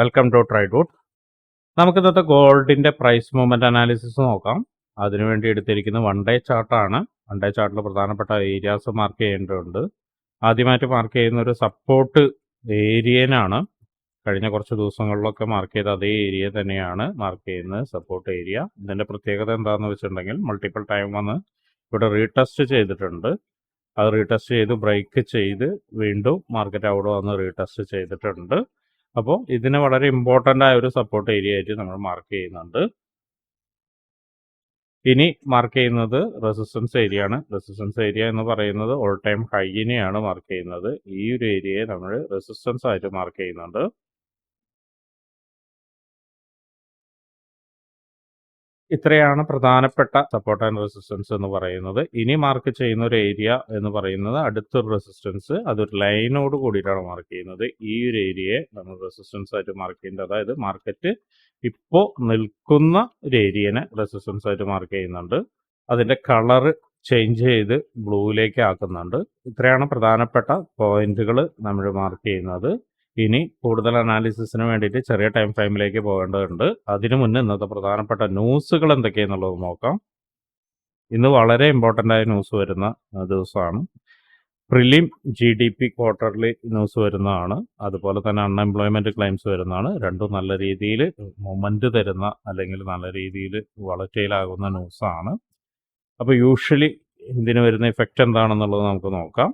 Welcome to ട്രൈഡ്വുഡ് നമുക്ക് ഇന്നത്തെ ഗോൾഡിന്റെ പ്രൈസ് മൂവ്മെന്റ് അനാലിസിസ് നോക്കാം. അതിനുവേണ്ടി എടുത്തിരിക്കുന്ന വൺ ഡേ ചാർട്ടാണ് വൺ ഡേ ചാർട്ടിൽ പ്രധാനപ്പെട്ട ഏരിയാസ് മാർക്ക് ചെയ്യേണ്ടതുണ്ട്. ആദ്യമായിട്ട് മാർക്ക് ചെയ്യുന്ന ഒരു സപ്പോർട്ട് ഏരിയനാണ് കഴിഞ്ഞ കുറച്ച് ദിവസങ്ങളിലൊക്കെ മാർക്ക് ചെയ്ത അതേ ഏരിയ തന്നെയാണ് മാർക്ക് ചെയ്യുന്നത് സപ്പോർട്ട് ഏരിയ ഇതിന്റെ പ്രത്യേകത എന്താണെന്ന് വെച്ചിട്ടുണ്ടെങ്കിൽ മൾട്ടിപ്പിൾ ടൈം വന്ന് ഇവിടെ റീടെസ്റ്റ് ചെയ്തിട്ടുണ്ട്. അത് റീടെസ്റ്റ് ചെയ്ത് ബ്രേക്ക് ചെയ്ത് വീണ്ടും മാർക്കറ്റ് അവിടെ വന്ന് റീടെസ്റ്റ് ചെയ്തിട്ടുണ്ട്. അപ്പോൾ ഇതിനെ വളരെ ഇമ്പോർട്ടന്റ് ആയ ഒരു സപ്പോർട്ട് ഏരിയ ആയിട്ട് നമ്മൾ മാർക്ക് ചെയ്യുന്നുണ്ട്. ഇനി മാർക്ക് ചെയ്യുന്നത് റെസിസ്റ്റൻസ് ഏരിയ ആണ്. റെസിസ്റ്റൻസ് ഏരിയ എന്ന് പറയുന്നത് ഓൾ ടൈം ഹൈനെയാണ് മാർക്ക് ചെയ്യുന്നത്. ഈ ഒരു ഏരിയയെ നമ്മൾ റെസിസ്റ്റൻസ് ആയിട്ട് മാർക്ക് ചെയ്യുന്നുണ്ട്. ഇത്രയാണ് പ്രധാനപ്പെട്ട സപ്പോർട്ട് ആൻഡ് റെസിസ്റ്റൻസ് എന്ന് പറയുന്നത്. ഇനി മാർക്ക് ചെയ്യുന്ന ഒരു ഏരിയ എന്ന് പറയുന്നത് അടുത്തൊരു റെസിസ്റ്റൻസ് അതൊരു ലൈനോട് കൂടിയിട്ടാണ് മാർക്ക് ചെയ്യുന്നത്. ഈ ഒരു ഏരിയയെ നമ്മൾ റെസിസ്റ്റൻസ് ആയിട്ട് മാർക്ക് ചെയ്യുന്നത് അതായത് മാർക്കറ്റ് ഇപ്പോൾ നിൽക്കുന്ന ഒരു ഏരിയനെ റെസിസ്റ്റൻസ് ആയിട്ട് മാർക്ക് ചെയ്യുന്നുണ്ട്. അതിന്റെ കളറ് ചേഞ്ച് ചെയ്ത് ബ്ലൂയിലേക്ക് ആക്കുന്നുണ്ട്. ഇത്രയാണ് പ്രധാനപ്പെട്ട പോയിന്റുകൾ നമ്മൾ മാർക്ക് ചെയ്യുന്നത്. ഇനി കൂടുതൽ അനാലിസിസിന് വേണ്ടിയിട്ട് ചെറിയ ടൈം ഫ്രെയിമിലേക്ക് പോകേണ്ടതുണ്ട്. അതിനു മുന്നേ ഇന്നത്തെ പ്രധാനപ്പെട്ട ന്യൂസുകൾ എന്തൊക്കെയെന്നുള്ളത് നോക്കാം. ഇന്ന് വളരെ ഇമ്പോർട്ടന്റ് ആയ ന്യൂസ് വരുന്ന ദിവസമാണ്. Prelim G D P quarterly news വരുന്നതാണ്. അതുപോലെ തന്നെ അൺഎംപ്ലോയ്മെന്റ് ക്ലെയിംസ് വരുന്നതാണ്. രണ്ടും നല്ല രീതിയിൽ മൊമെന്റ് തരുന്ന അല്ലെങ്കിൽ നല്ല രീതിയിൽ വളറ്റയിലാകുന്ന ന്യൂസാണ്. അപ്പോൾ യൂഷ്വലി ഇതിന് വരുന്ന ഇഫക്റ്റ് എന്താണെന്നുള്ളത് നമുക്ക് നോക്കാം.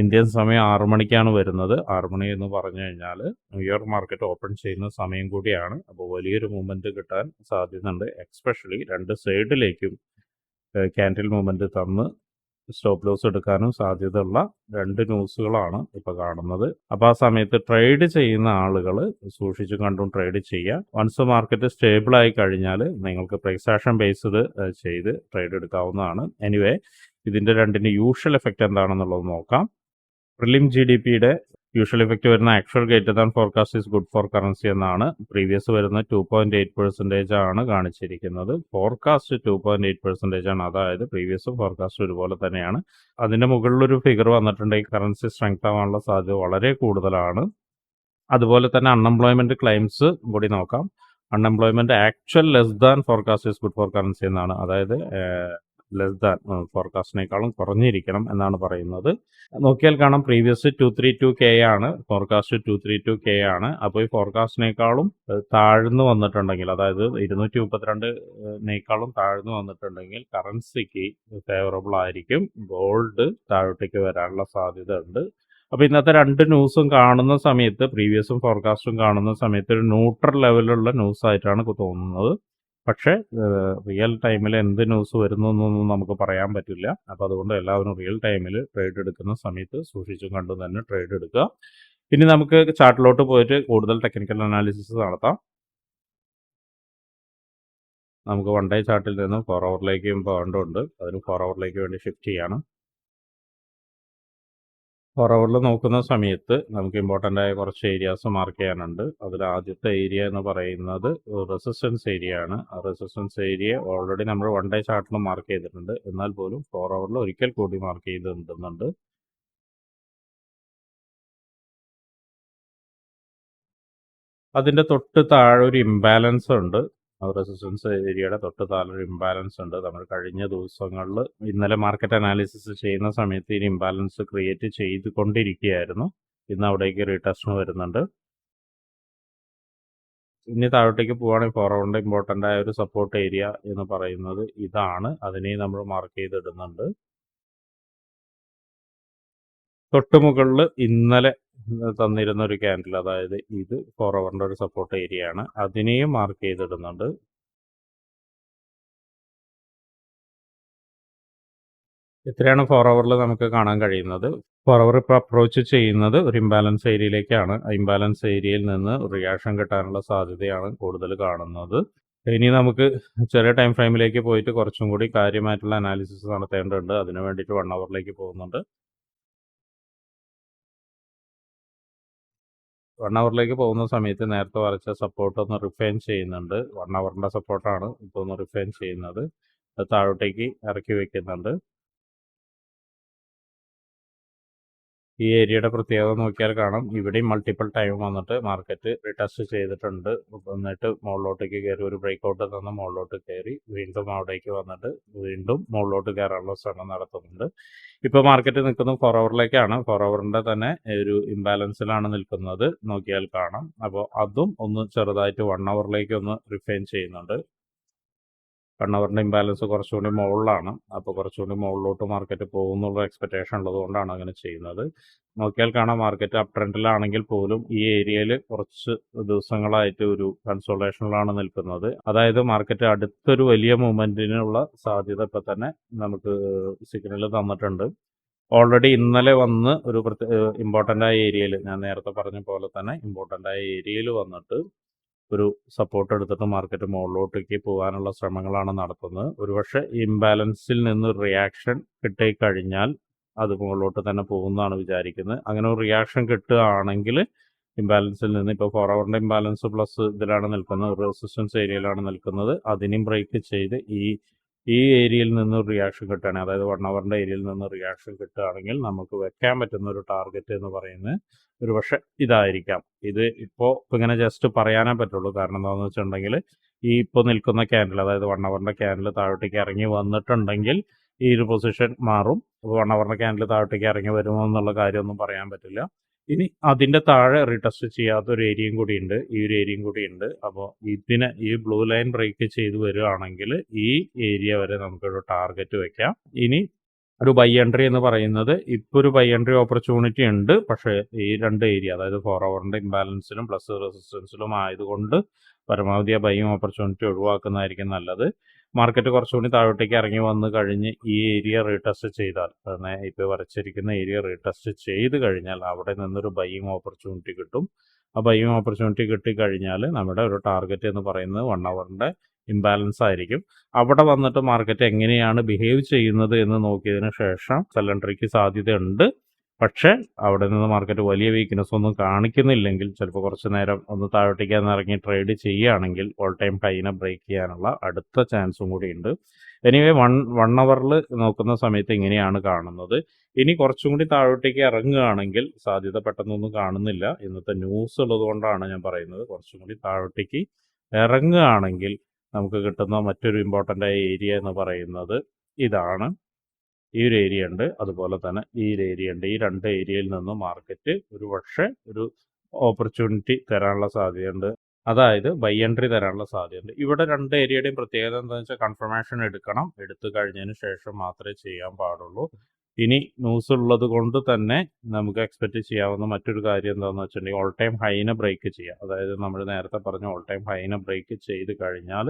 ഇന്ത്യൻ സമയം ആറു മണിക്കാണ് വരുന്നത്. ആറു മണി എന്ന് പറഞ്ഞു കഴിഞ്ഞാൽ ന്യൂയോർക്ക് മാർക്കറ്റ് ഓപ്പൺ ചെയ്യുന്ന സമയം കൂടിയാണ്. അപ്പോൾ വലിയൊരു മൂവ്മെന്റ് കിട്ടാൻ സാധ്യതയുണ്ട്. എക്സ്പെഷ്യലി രണ്ട് സൈഡിലേക്കും ക്യാൻഡിൽ മൂവ്മെന്റ് തന്ന് സ്റ്റോപ്പ് ലോസ് എടുക്കാനും സാധ്യതയുള്ള രണ്ട് ന്യൂസുകളാണ് ഇപ്പോൾ കാണുന്നത്. അപ്പോൾ ആ സമയത്ത് ട്രേഡ് ചെയ്യുന്ന ആളുകൾ സൂക്ഷിച്ചും കണ്ടും ട്രേഡ് ചെയ്യുക വൺസ് മാർക്കറ്റ് സ്റ്റേബിൾ ആയി കഴിഞ്ഞാൽ നിങ്ങൾക്ക് പ്രൈസ് ആക്ഷൻ ബേസ്ഡ് ചെയ്ത് ട്രേഡ് എടുക്കാവുന്നതാണ്. എനിവേ ഇതിന്റെ രണ്ടിന്റെ യൂഷ്വൽ എഫക്റ്റ് എന്താണെന്നുള്ളത് നോക്കാം. പ്രിലിം ജി ഡി പിയുടെ യൂഷ്വൽ ഇഫക്റ്റ് വരുന്ന actual greater than forecast is good for currency എന്നാണ്. പ്രീവിയസ് വരുന്ന ടു പോയിന്റ് എയ്റ്റ് പെർസെന്റേജ് ആണ് കാണിച്ചിരിക്കുന്നത്. Forecast two point eight percentage ആണ്. അതായത് പ്രീവിയസ് ഫോർകാസ്റ്റ് ഒരുപോലെ തന്നെയാണ്. അതിന്റെ മുകളിലൊരു ഫിഗർ വന്നിട്ടുണ്ടെങ്കിൽ കറൻസി സ്ട്രെങ്ത് ആവാനുള്ള സാധ്യത വളരെ കൂടുതലാണ്. അതുപോലെ തന്നെ അൺഎംപ്ലോയ്മെന്റ് ക്ലെയിംസ് കൂടി നോക്കാം. Unemployment actual less than forecast is good for currency എന്നാണ്. അതായത് ലെസ് ദാൻ ഫോർകാസ്റ്റിനേക്കാളും കുറഞ്ഞിരിക്കണം എന്നാണ് പറയുന്നത്. നോക്കിയാൽ കാണാം previous two three two K ആണ്. Forecast two three two K ആണ്. അപ്പോൾ ഈ ഫോർകാസ്റ്റിനേക്കാളും താഴ്ന്നു വന്നിട്ടുണ്ടെങ്കിൽ അതായത് ഇരുന്നൂറ്റി മുപ്പത്തിരണ്ടിനേക്കാളും താഴ്ന്നു വന്നിട്ടുണ്ടെങ്കിൽ കറൻസിക്ക് ഫേവറബിൾ ആയിരിക്കും. ഗോൾഡ് താഴോട്ടേക്ക് വരാനുള്ള സാധ്യത ഉണ്ട് അപ്പോൾ ഇന്നത്തെ രണ്ട് ന്യൂസും കാണുന്ന സമയത്ത് പ്രീവിയസും ഫോർകാസ്റ്റും കാണുന്ന സമയത്ത് ഒരു ന്യൂട്രൽ ലെവലിലുള്ള ന്യൂസ് ആയിട്ടാണ് തോന്നുന്നത്. പക്ഷേ റിയൽ ടൈമിൽ എന്ത് ന്യൂസ് വരുന്നു എന്നൊന്നും നമുക്ക് പറയാൻ പറ്റില്ല. അപ്പോൾ അതുകൊണ്ട് എല്ലാവരും റിയൽ ടൈമിൽ ട്രേഡ് എടുക്കുന്ന സമയത്ത് സൂക്ഷിച്ചും കണ്ടും തന്നെ ട്രേഡ് എടുക്കുക. ഇനി നമുക്ക് ചാർട്ടിലോട്ട് പോയിട്ട് കൂടുതൽ ടെക്നിക്കൽ അനാലിസിസ് നടത്താം. നമുക്ക് വൺ ഡേ ചാർട്ടിൽ നിന്ന് ഫോർ അവറിലേക്ക് പോകേണ്ടതുണ്ട്. അതിന് ഫോർ അവറിലേക്ക് വേണ്ടി ഷിഫ്റ്റ് ചെയ്യണം. ഫോർ അവറിൽ നോക്കുന്ന സമയത്ത് നമുക്ക് ഇമ്പോർട്ടന്റ് ആയ കുറച്ച് ഏരിയാസ് മാർക്ക് ചെയ്യാനുണ്ട്. അതിൽ ആദ്യത്തെ ഏരിയ എന്ന് പറയുന്നത് റെസിസ്റ്റൻസ് ഏരിയ ആണ്. ആ റെസിസ്റ്റൻസ് ഏരിയ ഓൾറെഡി നമ്മൾ വൺ ഡേ ചാർട്ടിൽ മാർക്ക് ചെയ്തിട്ടുണ്ട്. എന്നാൽ പോലും ഫോർ അവറിൽ ഒരിക്കൽ കൂടി മാർക്ക് ചെയ്തിട്ടുണ്ട് അതിന്റെ തൊട്ട് താഴെ ഒരു ഇംബാലൻസ് ഉണ്ട്. റെസിസ്റ്റൻസ് ഏരിയയുടെ തൊട്ട് താഴെ ഇംബാലൻസ് ഉണ്ട്. നമ്മൾ കഴിഞ്ഞ ദിവസങ്ങളിൽ ഇന്നലെ മാർക്കറ്റ് അനാലിസിസ് ചെയ്യുന്ന സമയത്ത് ഈ ഇംബാലൻസ് ക്രിയേറ്റ് ചെയ്തുകൊണ്ടിരിക്കുകയായിരുന്നു. ഇന്ന് അവിടേക്ക് റീടെസ്റ്റിന് വരുന്നുണ്ട്. ഇനി താഴോട്ടേക്ക് പോവുകയാണെങ്കിൽ ഫോറൗണ്ട് ഇമ്പോർട്ടന്റ് ആയ ഒരു സപ്പോർട്ട് ഏരിയ എന്ന് പറയുന്നത് ഇതാണ്. അതിനെ നമ്മൾ മാർക്ക് ചെയ്തിടുന്നുണ്ട്. തൊട്ട് മുകളിൽ ഇന്നലെ തന്നിരുന്ന ഒരു ക്യാൻഡിൽ അതായത് ഇത് ഫോർ ഒരു സപ്പോർട്ട് ഏരിയ ആണ്. അതിനെയും മാർക്ക് ചെയ്തിടുന്നുണ്ട്. ഇത്രയാണ് ഫോർ അവറിൽ നമുക്ക് കാണാൻ കഴിയുന്നത്. ഫോർ അവർ ഇപ്പോൾ അപ്രോച്ച് ചെയ്യുന്നത് ഒരു ഇംബാലൻസ് ഏരിയയിലേക്കാണ് ഇംബാലൻസ് ഏരിയയിൽ നിന്ന് റിയാക്ഷൻ കിട്ടാനുള്ള സാധ്യതയാണ് കൂടുതൽ കാണുന്നത്. ഇനി നമുക്ക് ചെറിയ ടൈം ഫ്രെയിമിലേക്ക് പോയിട്ട് കുറച്ചും കൂടി കാര്യമായിട്ടുള്ള അനാലിസിസ് നടത്തേണ്ടതുണ്ട്. അതിനു വേണ്ടിയിട്ട് വൺ അവറിലേക്ക് പോകുന്നുണ്ട്. വൺ അവറിലേക്ക് പോകുന്ന സമയത്ത് നേരത്തെ വരച്ച സപ്പോർട്ട് ഒന്ന് റിഫൈൻ ചെയ്യുന്നുണ്ട്. വൺ അവറിന്റെ സപ്പോർട്ടാണ് ഇപ്പോൾ ഒന്ന് റിഫൈൻ ചെയ്യുന്നത്. താഴോട്ടേക്ക് ഇറക്കി വെക്കുന്നുണ്ട്. ഈ ഏരിയയുടെ പ്രത്യേകത നോക്കിയാൽ കാണാം. ഇവിടെയും മൾട്ടിപ്പിൾ ടൈം വന്നിട്ട് മാർക്കറ്റ് റിടെസ്റ്റ് ചെയ്തിട്ടുണ്ട്. എന്നിട്ട് മുകളിലോട്ടേക്ക് കയറി ഒരു ബ്രേക്ക് ഔട്ട് തന്ന് മുകളിലോട്ട് കയറി വീണ്ടും അവിടേക്ക് വന്നിട്ട് വീണ്ടും മുകളിലോട്ട് കയറാനുള്ള ശ്രമം നടത്തുന്നുണ്ട്. ഇപ്പോൾ മാർക്കറ്റ് നിൽക്കുന്നത് ഫോർ അവറിലേക്കാണ് തന്നെ ഒരു ഇംബാലൻസിലാണ് നിൽക്കുന്നത്. നോക്കിയാൽ കാണാം. അപ്പോൾ അതും ഒന്ന് ചെറുതായിട്ട് വൺ അവറിലേക്ക് ഒന്ന് റിഫൈൻ ചെയ്യുന്നുണ്ട്. വൺ അവരുടെ ഇംബാലൻസ് കുറച്ചുകൂടി മുകളിലാണ്. അപ്പോൾ കുറച്ചുകൂടി മുകളിലോട്ട് മാർക്കറ്റ് പോകുന്നുള്ള എക്സ്പെക്റ്റേഷൻ ഉള്ളതുകൊണ്ടാണ് അങ്ങനെ ചെയ്യുന്നത്. നോക്കിയാൽ കാണാം മാർക്കറ്റ് അപ് ട്രെൻഡിലാണെങ്കിൽ പോലും ഈ ഏരിയയിൽ കുറച്ച് ദിവസങ്ങളായിട്ട് ഒരു കൺസോളേഷനിലാണ് നിൽക്കുന്നത്. അതായത് മാർക്കറ്റ് അടുത്തൊരു വലിയ മൂവ്മെന്റിനുള്ള സാധ്യത ഇപ്പം തന്നെ നമുക്ക് സിഗ്നൽ തന്നിട്ടുണ്ട്. ഓൾറെഡി ഇന്നലെ വന്ന് ഒരു പ്രത്യേക ഇമ്പോർട്ടന്റ് ആയ ഏരിയയിൽ ഞാൻ നേരത്തെ പറഞ്ഞ പോലെ തന്നെ ഇമ്പോർട്ടന്റ് ആയ ഏരിയയിൽ വന്നിട്ട് ഒരു സപ്പോർട്ട് എടുത്തിട്ട് മാർക്കറ്റ് മുകളിലോട്ടേക്ക് പോകാനുള്ള ശ്രമങ്ങളാണ് നടത്തുന്നത്. ഒരുപക്ഷെ ഇംബാലൻസിൽ നിന്ന് റിയാക്ഷൻ കിട്ടിക്കഴിഞ്ഞാൽ അത് മുകളിലോട്ട് തന്നെ പോകുന്നതാണ് വിചാരിക്കുന്നത്. അങ്ങനെ ഒരു റിയാക്ഷൻ കിട്ടുകയാണെങ്കിൽ ഇംബാലൻസിൽ നിന്ന് ഇപ്പോൾ ഫോർ അവറിന്റെ ഇംബാലൻസ് പ്ലസ് ഇതിലാണ് നിൽക്കുന്നത് റെസിസ്റ്റൻസ് ഏരിയയിലാണ് നിൽക്കുന്നത്. അതിനും ബ്രേക്ക് ചെയ്ത് ഈ ഈ ഏരിയയിൽ നിന്ന് റിയാക്ഷൻ കിട്ടുകയാണെങ്കിൽ അതായത് വൺ അവറിന്റെ ഏരിയയിൽ നിന്ന് റിയാക്ഷൻ കിട്ടുകയാണെങ്കിൽ നമുക്ക് വെക്കാൻ പറ്റുന്ന ഒരു ടാർഗറ്റ് എന്ന് പറയുന്നത് ഒരു പക്ഷേ ഇതായിരിക്കാം. ഇത് ഇപ്പോൾ ഇപ്പം ഇങ്ങനെ ജസ്റ്റ് പറയാനേ പറ്റുള്ളൂ. കാരണം എന്താണെന്ന് വെച്ചിട്ടുണ്ടെങ്കിൽ ഈ ഇപ്പോൾ നിൽക്കുന്ന ക്യാൻഡിൽ അതായത് വൺ അവറിന്റെ ക്യാൻഡിൽ താഴോട്ടേക്ക് ഇറങ്ങി വന്നിട്ടുണ്ടെങ്കിൽ ഈ ഒരു പൊസിഷൻ മാറും. വൺ അവറിന്റെ ക്യാൻഡിൽ താഴോട്ടേക്ക് ഇറങ്ങി വരുമോ എന്നുള്ള കാര്യമൊന്നും പറയാൻ പറ്റില്ല. ഇനി അതിന്റെ താഴെ റീടെസ്റ്റ് ചെയ്യാത്ത ഒരു ഏരിയയും കൂടിയുണ്ട്. ഈ ഒരു ഏരിയയും കൂടിയുണ്ട്. അപ്പോൾ ഇതിനെ ഈ ബ്ലൂ ലൈൻ ബ്രേക്ക് ചെയ്ത് വരികയാണെങ്കിൽ ഈ ഏരിയ വരെ നമുക്കൊരു ടാർഗറ്റ് വെക്കാം. ഇനി ഒരു ബൈ എൻട്രി എന്ന് പറയുന്നത് ഇപ്പോൾ ഒരു ബൈ എൻട്രി ഓപ്പർച്യൂണിറ്റി ഉണ്ട്. പക്ഷേ ഈ രണ്ട് ഏരിയ അതായത് ഫോർ അവറിന്റെ ഇംബാലൻസിലും പ്ലസ് റെസിസ്റ്റൻസിലും ആയതുകൊണ്ട് പരമാവധി ആ ബൈയും ഓപ്പർച്യൂണിറ്റി ഒഴിവാക്കുന്നതായിരിക്കും നല്ലത്. മാർക്കറ്റ് കുറച്ചുകൂടി താഴോട്ടേക്ക് ഇറങ്ങി വന്ന് കഴിഞ്ഞ് ഈ ഏരിയ റീടെസ്റ്റ് ചെയ്താൽ തന്നെ ഇപ്പോൾ വരച്ചിരിക്കുന്ന ഏരിയ റീടെസ്റ്റ് ചെയ്ത് കഴിഞ്ഞാൽ അവിടെ നിന്നൊരു ബൈയിങ് ഓപ്പർച്യൂണിറ്റി കിട്ടും. ആ ബൈയിങ് ഓപ്പർച്യൂണിറ്റി കിട്ടിക്കഴിഞ്ഞാൽ നമ്മുടെ ഒരു ടാർഗറ്റ് എന്ന് പറയുന്നത് വൺ അവറിന്റെ ഇംബാലൻസ് ആയിരിക്കും. അവിടെ വന്നിട്ട് മാർക്കറ്റ് എങ്ങനെയാണ് ബിഹേവ് ചെയ്യുന്നത് എന്ന് നോക്കിയതിന് ശേഷം സെലണ്ടറിക്ക് സാധ്യതയുണ്ട്. പക്ഷേ അവിടെ നിന്ന് മാർക്കറ്റ് വലിയ വീക്ക്നെസ് ഒന്നും കാണിക്കുന്നില്ലെങ്കിൽ ചിലപ്പോൾ കുറച്ച് നേരം ഒന്ന് താഴോട്ടേക്ക് ഇറങ്ങി ട്രേഡ് ചെയ്യുകയാണെങ്കിൽ ഓൾ ടൈം ഹൈനെ ബ്രേക്ക് ചെയ്യാനുള്ള അടുത്ത ചാൻസും കൂടി ഉണ്ട്. എനിവേ വൺ വൺ അവറിൽ നോക്കുന്ന സമയത്ത് ഇങ്ങനെയാണ് കാണുന്നത്. ഇനി കുറച്ചും കൂടി താഴോട്ടേക്ക് ഇറങ്ങുകയാണെങ്കിൽ സാധ്യത പെട്ടെന്നൊന്നും കാണുന്നില്ല. ഇന്നത്തെ ന്യൂസ് ഉള്ളതുകൊണ്ടാണ് ഞാൻ പറയുന്നത്. കുറച്ചും കൂടി താഴോട്ടേക്ക് ഇറങ്ങുകയാണെങ്കിൽ നമുക്ക് കിട്ടുന്ന മറ്റൊരു ഇമ്പോർട്ടന്റ് ആയ ഏരിയ എന്ന് പറയുന്നത് ഇതാണ്. ഈ ഒരു ഏരിയ ഉണ്ട്. അതുപോലെ തന്നെ ഈ ഒരു ഏരിയ ഉണ്ട്. ഈ രണ്ട് ഏരിയയിൽ നിന്ന് മാർക്കറ്റ് ഒരു പക്ഷേ ഒരു ഓപ്പർച്യൂണിറ്റി തരാനുള്ള സാധ്യതയുണ്ട്. അതായത് ബൈ എൻട്രി തരാനുള്ള സാധ്യതയുണ്ട്. ഇവിടെ രണ്ട് ഏരിയയുടെയും പ്രത്യേകത എന്താണെന്ന് വെച്ചാൽ കൺഫർമേഷൻ എടുക്കണം. എടുത്തു കഴിഞ്ഞതിന് ശേഷം മാത്രമേ ചെയ്യാൻ പാടുള്ളൂ. ഇനി ന്യൂസ് ഉള്ളത് കൊണ്ട് തന്നെ നമുക്ക് എക്സ്പെക്റ്റ് ചെയ്യാവുന്ന മറ്റൊരു കാര്യം എന്താണെന്ന് വെച്ചിട്ടുണ്ടെങ്കിൽ ഓൾ ടൈം ഹൈനെ ബ്രേക്ക് ചെയ്യുക. അതായത് നമ്മൾ നേരത്തെ പറഞ്ഞ ഓൾ ടൈം ഹൈനെ ബ്രേക്ക് ചെയ്ത് കഴിഞ്ഞാൽ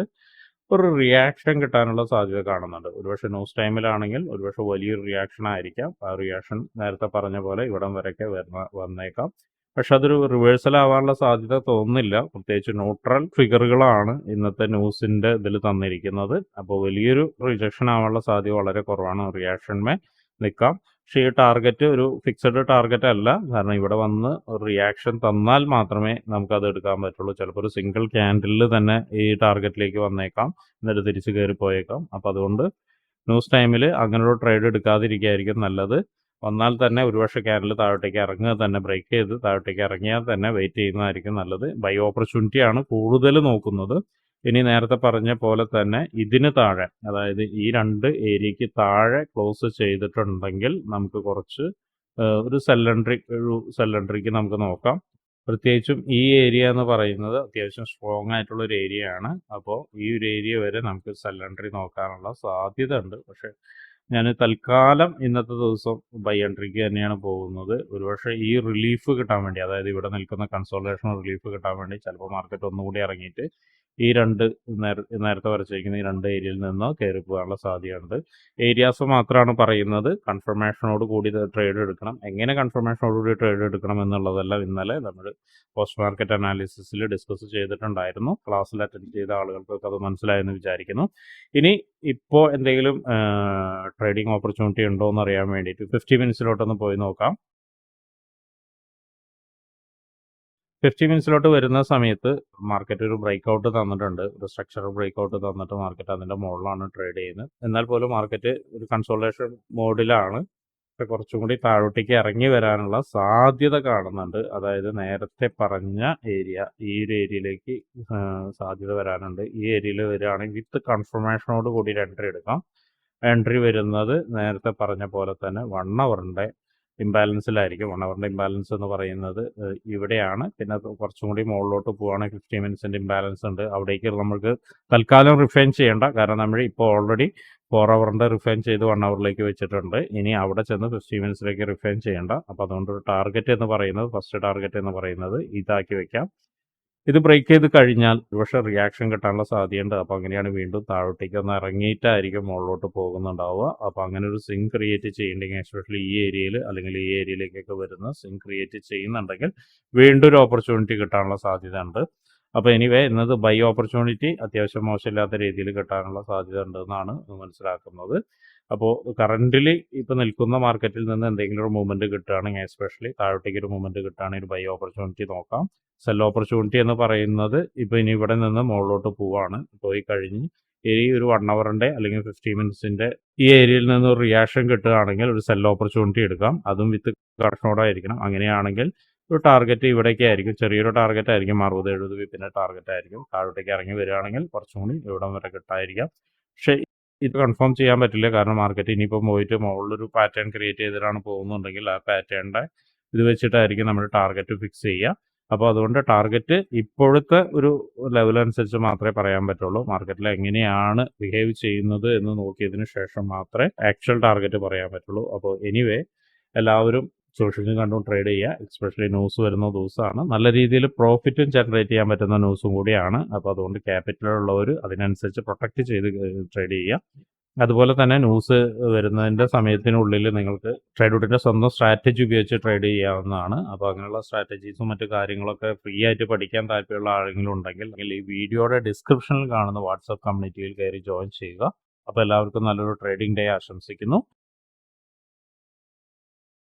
ഒരു റിയാക്ഷൻ കിട്ടാനുള്ള സാധ്യത കാണുന്നുണ്ട്. ഒരുപക്ഷെ ന്യൂസ് ടൈമിലാണെങ്കിൽ ഒരുപക്ഷെ വലിയൊരു റിയാക്ഷൻ ആയിരിക്കാം. ആ റിയാക്ഷൻ നേരത്തെ പറഞ്ഞ പോലെ ഇവിടം വരെയൊക്കെ വരുന്ന വന്നേക്കാം. പക്ഷെ അതൊരു റിവേഴ്സൽ ആവാനുള്ള സാധ്യത തോന്നുന്നില്ല. പ്രത്യേകിച്ച് ന്യൂട്രൽ ഫിഗറുകളാണ് ഇന്നത്തെ ന്യൂസിന്റെ ഇതിൽ തന്നിരിക്കുന്നത്. അപ്പോൾ വലിയൊരു റിജക്ഷൻ ആവാനുള്ള സാധ്യത വളരെ കുറവാണ് റിയാക്ഷൻമേ നിൽക്കാം പക്ഷേ ഈ ടാർഗറ്റ് ഒരു ഫിക്സഡ് ടാർഗറ്റ് അല്ല. കാരണം ഇവിടെ വന്ന് ഒരു റിയാക്ഷൻ തന്നാൽ മാത്രമേ നമുക്കത് എടുക്കാൻ പറ്റുള്ളൂ. ചിലപ്പോൾ ഒരു സിംഗിൾ ക്യാൻഡിലിൽ തന്നെ ഈ ടാർഗറ്റിലേക്ക് വന്നേക്കാം. എന്നിട്ട് തിരിച്ച് കയറി പോയേക്കാം. അപ്പോൾ അതുകൊണ്ട് ന്യൂസ് ടൈമിൽ അങ്ങനൊരു ട്രേഡ് എടുക്കാതിരിക്കുകയായിരിക്കും നല്ലത്. വന്നാൽ തന്നെ ഒരുപക്ഷെ ക്യാൻഡിൽ താഴോട്ടേക്ക് ഇറങ്ങുക തന്നെ ബ്രേക്ക് ചെയ്ത് താഴോട്ടേക്ക് ഇറങ്ങിയാൽ തന്നെ വെയിറ്റ് ചെയ്യുന്നതായിരിക്കും നല്ലത്. ബൈ ഓപ്പർച്യൂണിറ്റിയാണ് കൂടുതൽ നോക്കുന്നത്. ഇനി നേരത്തെ പറഞ്ഞ പോലെ തന്നെ ഇതിന് താഴെ അതായത് ഈ രണ്ട് ഏരിയയ്ക്ക് താഴെ ക്ലോസ് ചെയ്തിട്ടുണ്ടെങ്കിൽ നമുക്ക് കുറച്ച് ഒരു സെല്ലൻട്രി ഒരു സെല്ലൻട്രിക്ക് നമുക്ക് നോക്കാം. പ്രത്യേകിച്ചും ഈ ഏരിയ എന്ന് പറയുന്നത് അത്യാവശ്യം സ്ട്രോങ് ആയിട്ടുള്ള ഒരു ഏരിയ ആണ്. അപ്പോൾ ഈ ഒരു ഏരിയ വരെ നമുക്ക് സെല്ലൻട്രി നോക്കാനുള്ള സാധ്യത ഉണ്ട് പക്ഷേ ഞാൻ തൽക്കാലം ഇന്നത്തെ ദിവസം ബൈ എൻട്രിക്ക് തന്നെയാണ് പോകുന്നത്. ഒരുപക്ഷെ ഈ റിലീഫ് കിട്ടാൻ വേണ്ടി അതായത് ഇവിടെ നിൽക്കുന്ന കൺസോൾട്ടേഷൻ റിലീഫ് കിട്ടാൻ വേണ്ടി ചിലപ്പോൾ മാർക്കറ്റ് ഒന്നുകൂടി ഇറങ്ങിയിട്ട് ഈ രണ്ട് നേരത്തെ വരച്ചിരിക്കുന്ന ഈ രണ്ട് ഏരിയയിൽ നിന്ന് കയറി പോകാനുള്ള സാധ്യതയുണ്ട്. ഏരിയാസ് മാത്രമാണ് പറയുന്നത്. കൺഫർമേഷനോട് കൂടി ട്രേഡ് എടുക്കണം. എങ്ങനെ കൺഫർമേഷനോട് കൂടി ട്രേഡ് എടുക്കണം എന്നുള്ളതെല്ലാം ഇന്നലെ നമ്മൾ പോസ്റ്റ് മാർക്കറ്റ് അനാലിസിസിൽ ഡിസ്കസ് ചെയ്തിട്ടുണ്ടായിരുന്നു. ക്ലാസ്സിൽ അറ്റൻഡ് ചെയ്ത ആളുകൾക്കൊക്കെ അത് മനസ്സിലായെന്ന് വിചാരിക്കുന്നു. ഇനി ഇപ്പോൾ എന്തെങ്കിലും ട്രേഡിംഗ് ഓപ്പർച്യൂണിറ്റി ഉണ്ടോ എന്ന് അറിയാൻ വേണ്ടിയിട്ട് ഫിഫ്റ്റി മിനിറ്റ്സിലോട്ടൊന്ന് പോയി നോക്കാം. ഫിഫ്റ്റി മിനിറ്റ്സിലോട്ട് വരുന്ന സമയത്ത് മാർക്കറ്റ് ഒരു ബ്രേക്ക് ഔട്ട് തന്നിട്ടുണ്ട് ഒരു സ്ട്രക്ചറൽ ബ്രേക്ക് ഔട്ട് തന്നിട്ട് മാർക്കറ്റ് അതിന്റെ മുകളിലാണ് ട്രേഡ് ചെയ്യുന്നത് എന്നാൽ പോലും മാർക്കറ്റ് ഒരു കൺസോൾട്ടേഷൻ മോഡിലാണ് ഇപ്പൊ കുറച്ചും കൂടി താഴോട്ടേക്ക് ഇറങ്ങി വരാനുള്ള സാധ്യത കാണുന്നുണ്ട്. അതായത് നേരത്തെ പറഞ്ഞ ഏരിയ ഈ ഒരു ഏരിയയിലേക്ക് സാധ്യത വരാനുണ്ട്. ഈ ഏരിയയിൽ വരികയാണെങ്കിൽ വിത്ത് കൺഫർമേഷനോട് കൂടി എൻട്രി എടുക്കാം. എൻട്രി വരുന്നത് നേരത്തെ പറഞ്ഞ പോലെ തന്നെ 1 ഹവറിന്റെ ഇംബാലൻസിലായിരിക്കും. വൺ അവറിന്റെ ഇംബാലൻസ് എന്ന് പറയുന്നത് ഇവിടെയാണ്. പിന്നെ കുറച്ചും കൂടി മുകളിലോട്ട് പോവുകയാണെങ്കിൽ ഫിഫ്റ്റി മിനിറ്റ്സിന്റെ ഇംബാലൻസ് ഉണ്ട്. അവിടേക്ക് നമുക്ക് തൽക്കാലം റിഫൈൻ ചെയ്യേണ്ട കാരണം നമ്മൾ ഇപ്പോൾ ഓൾറെഡി ഫോർ അവറിന്റെ റിഫൈൻ ചെയ്ത് വൺ അവറിലേക്ക് വെച്ചിട്ടുണ്ട്. ഇനി അവിടെ ചെന്ന് 15 മിനിറ്റ്സിലേക്ക് റിഫൈൻ ചെയ്യേണ്ട അപ്പോൾ അതുകൊണ്ട് ടാർഗറ്റ് എന്ന് പറയുന്നത് ഫസ്റ്റ് ടാർഗറ്റ് എന്ന് പറയുന്നത് ഇതാക്കി വെക്കാം. ഇത് ബ്രേക്ക് ചെയ്ത് കഴിഞ്ഞാൽ ഒരുപക്ഷെ റിയാക്ഷൻ കിട്ടാനുള്ള സാധ്യതയുണ്ട്. അപ്പോൾ അങ്ങനെയാണ് വീണ്ടും താഴോട്ടേക്ക് ഒന്ന് ഇറങ്ങിയിട്ടായിരിക്കും മുകളിലോട്ട് പോകുന്നുണ്ടാവുക. അപ്പോൾ അങ്ങനെ ഒരു സിങ് ക്രിയേറ്റ് ചെയ്യണ്ടെങ്കിൽ എസ്പെഷ്യലി ഈ ഏരിയയിൽ അല്ലെങ്കിൽ ഈ ഏരിയയിലേക്കൊക്കെ വരുന്ന സിങ് ക്രിയേറ്റ് ചെയ്യുന്നുണ്ടെങ്കിൽ വീണ്ടും ഒരു ഓപ്പർച്യൂണിറ്റി കിട്ടാനുള്ള സാധ്യത ഉണ്ട്. അപ്പോൾ എനിവേ ഇന്നത് ബൈ ഓപ്പർച്യൂണിറ്റി അത്യാവശ്യം മോശമില്ലാത്ത രീതിയിൽ കിട്ടാനുള്ള സാധ്യത ഉണ്ടെന്നാണ് മനസ്സിലാക്കുന്നത്. അപ്പോൾ കറന്റിലി ഇപ്പോൾ നിൽക്കുന്ന മാർക്കറ്റിൽ നിന്ന് എന്തെങ്കിലും ഒരു മൂവ്മെന്റ് കിട്ടുകയാണെങ്കിൽ എസ്പെഷ്യലി താഴോട്ടേക്ക് ഒരു മൂവ്മെന്റ് കിട്ടുകയാണെങ്കിൽ ഒരു ബൈ ഓപ്പർച്യൂണിറ്റി നോക്കാം. സെൽ ഓപ്പർച്യൂണിറ്റി എന്ന് പറയുന്നത് ഇപ്പോൾ ഇനി ഇവിടെ നിന്ന് മുകളിലോട്ട് പോവാണ്. പോയി കഴിഞ്ഞ് ഈ ഒരു വൺ അവറിന്റെ അല്ലെങ്കിൽ ഫിഫ്റ്റി മിനിറ്റ്സിന്റെ ഈ ഏരിയയിൽ നിന്ന് ഒരു റിയാക്ഷൻ കിട്ടുകയാണെങ്കിൽ ഒരു സെൽ ഓപ്പർച്യൂണിറ്റി എടുക്കാം. അതും വിത്ത് കറക്ഷനോടായിരിക്കണം. അങ്ങനെയാണെങ്കിൽ ഒരു ടാർഗറ്റ് ഇവിടേക്ക് ആയിരിക്കും ചെറിയൊരു ടാർഗറ്റ് ആയിരിക്കും. അറുപത് എഴുപത് വിപ്പിന്റെ ടാർഗറ്റ് ആയിരിക്കും. താഴോട്ടേക്ക് ഇറങ്ങി വരികയാണെങ്കിൽ കുറച്ചും കൂടി ഇവിടം വരെ കിട്ടായിരിക്കാം. പക്ഷേ ഇത് കൺഫേം ചെയ്യാൻ പറ്റില്ല. കാരണം മാർക്കറ്റ് ഇനിയിപ്പോൾ പോയിട്ട് മുകളിലൊരു പാറ്റേൺ ക്രിയേറ്റ് ചെയ്തിട്ടാണ് പോകുന്നുണ്ടെങ്കിൽ ആ പാറ്റേണിന്റെ ഇത് വെച്ചിട്ടായിരിക്കും നമ്മൾ ടാർഗറ്റ് ഫിക്സ് ചെയ്യുക. അപ്പോൾ അതുകൊണ്ട് ടാർഗറ്റ് ഇപ്പോഴത്തെ ഒരു ലെവൽ അനുസരിച്ച് മാത്രമേ പറയാൻ പറ്റുള്ളൂ. മാർക്കറ്റിൽ എങ്ങനെയാണ് ബിഹേവ് ചെയ്യുന്നത് എന്ന് നോക്കിയതിന് ശേഷം മാത്രമേ ആക്ച്വൽ ടാർഗറ്റ് പറയാൻ പറ്റുള്ളൂ. അപ്പോൾ എനിവേ എല്ലാവരും സൂക്ഷിച്ചും കണ്ടും ട്രേഡ് ചെയ്യുക. എക്സ്പെഷ്യലി ന്യൂസ് വരുന്ന ദിവസമാണ്. നല്ല രീതിയിൽ പ്രോഫിറ്റും ജനറേറ്റ് ചെയ്യാൻ പറ്റുന്ന ന്യൂസും കൂടിയാണ്. അപ്പോൾ അതുകൊണ്ട് ക്യാപിറ്റൽ ഉള്ളവർ അതിനനുസരിച്ച് പ്രൊട്ടക്റ്റ് ചെയ്ത് ട്രേഡ് ചെയ്യുക. അതുപോലെ തന്നെ ന്യൂസ് വരുന്നതിന്റെ സമയത്തിനുള്ളിൽ നിങ്ങൾക്ക് ട്രേഡ്‌വുഡിന്റെ സ്വന്തം സ്ട്രാറ്റജി ഉപയോഗിച്ച് ട്രേഡ് ചെയ്യാവുന്നതാണ്. അപ്പോൾ അങ്ങനെയുള്ള സ്ട്രാറ്റജീസും മറ്റു കാര്യങ്ങളൊക്കെ ഫ്രീ ആയിട്ട് പഠിക്കാൻ താല്പര്യമുള്ള ആരെങ്കിലും ഉണ്ടെങ്കിൽ അല്ലെങ്കിൽ ഈ വീഡിയോയുടെ ഡിസ്ക്രിപ്ഷനിൽ കാണുന്ന വാട്സാപ്പ് കമ്മ്യൂണിറ്റിയിൽ കയറി ജോയിൻ ചെയ്യുക. അപ്പോൾ എല്ലാവർക്കും നല്ലൊരു ട്രേഡിംഗ് ഡേ ആശംസിക്കുന്നു.